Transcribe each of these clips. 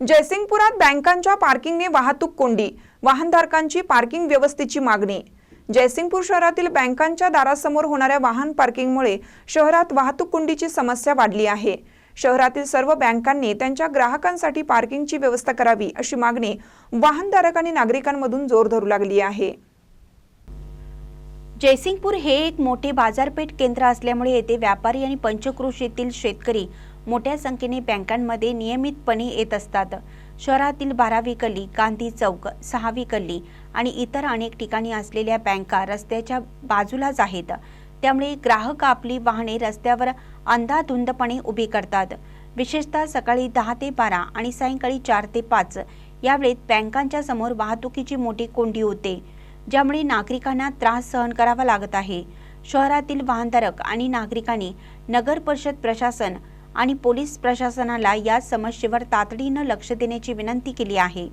जयसिंगपुरात बँकांच्या पार्किंगने वाहतूक कोंडी. वाहनधारकांची पार्किंग व्यवस्थेची मागणी. जयसिंगपूर शहरातील बँकांच्या दारासमोर होणाऱ्या वाहन पार्किंगमुळे शहरात वाहतूक कोंडीची समस्या वाढली आहे. शहरातील सर्व बँकांनी त्यांच्या ग्राहकांसाठी पार्किंगची व्यवस्था करावी अशी मागणी वाहनधारक आणि नागरिकांमधून जोर धरू लागली आहे. जयसिंगपूर हे एक मोठे बाजारपेठ केंद्र असल्यामुळे येथे व्यापारी आणि पंचक्रोशीतील शेतकरी मोठ्या संख्येने बँकांमध्ये नियमितपणे येत असतात. शहरातील बारावी गल्ली गांधी चौक सहावी गल्ली आणि इतर अनेक ठिकाणी असलेल्या बँका रस्त्याच्या बाजूलाच आहेत. त्यामुळे ग्राहक आपली वाहने रस्त्यावर अंधाधुंदपणे उभी करतात. विशेषतः सकाळी दहा ते बारा आणि सायंकाळी चार ते पाच यावेळेत बँकांच्या समोर वाहतुकीची मोठी कोंडी होते ज्यामुळे नागरिकांना त्रास सहन करावा लागत आहे. शहरातील वाहनधारक आणि नागरिकांनी नगर परिषद प्रशासन आणि पोलीस प्रशासनाला या समस्येवर तातडीनं लक्ष देण्याची विनंती केली आहे.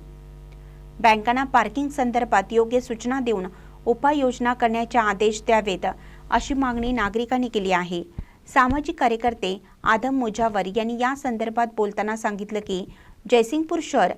बँकांना पार्किंग संदर्भात योग्य सूचना देऊन उपाययोजना करण्याचे आदेश द्यावेत अशी मागणी नागरिकांनी केली आहे. सामाजिक कार्यकर्ते आदम मुजावर यांनी या संदर्भात बोलताना सांगितलं की जयसिंगपूर शहर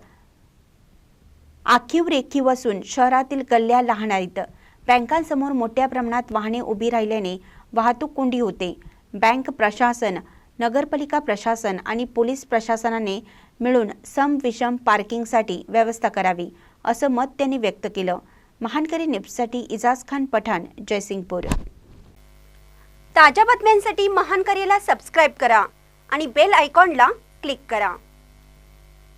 आखीव रेखीव असून शहरातील गल्ल्या लहान आहेत. बँकांसमोर मोठ्या प्रमाणात वाहने उभी राहिल्याने वाहतूक कोंडी होते. बँक प्रशासन नगरपालिका प्रशासन आणि पोलीस प्रशासनाने मिळून सम विषम पार्किंगसाठी व्यवस्था करावी असं मत त्यांनी व्यक्त केलं. महानकरी निप्ससाठी इजाज खान पठाण जयसिंगपूर. ताज्या बातम्यांसाठी महानकरीला सबस्क्राईब करा आणि बेल आयकॉनला क्लिक करा.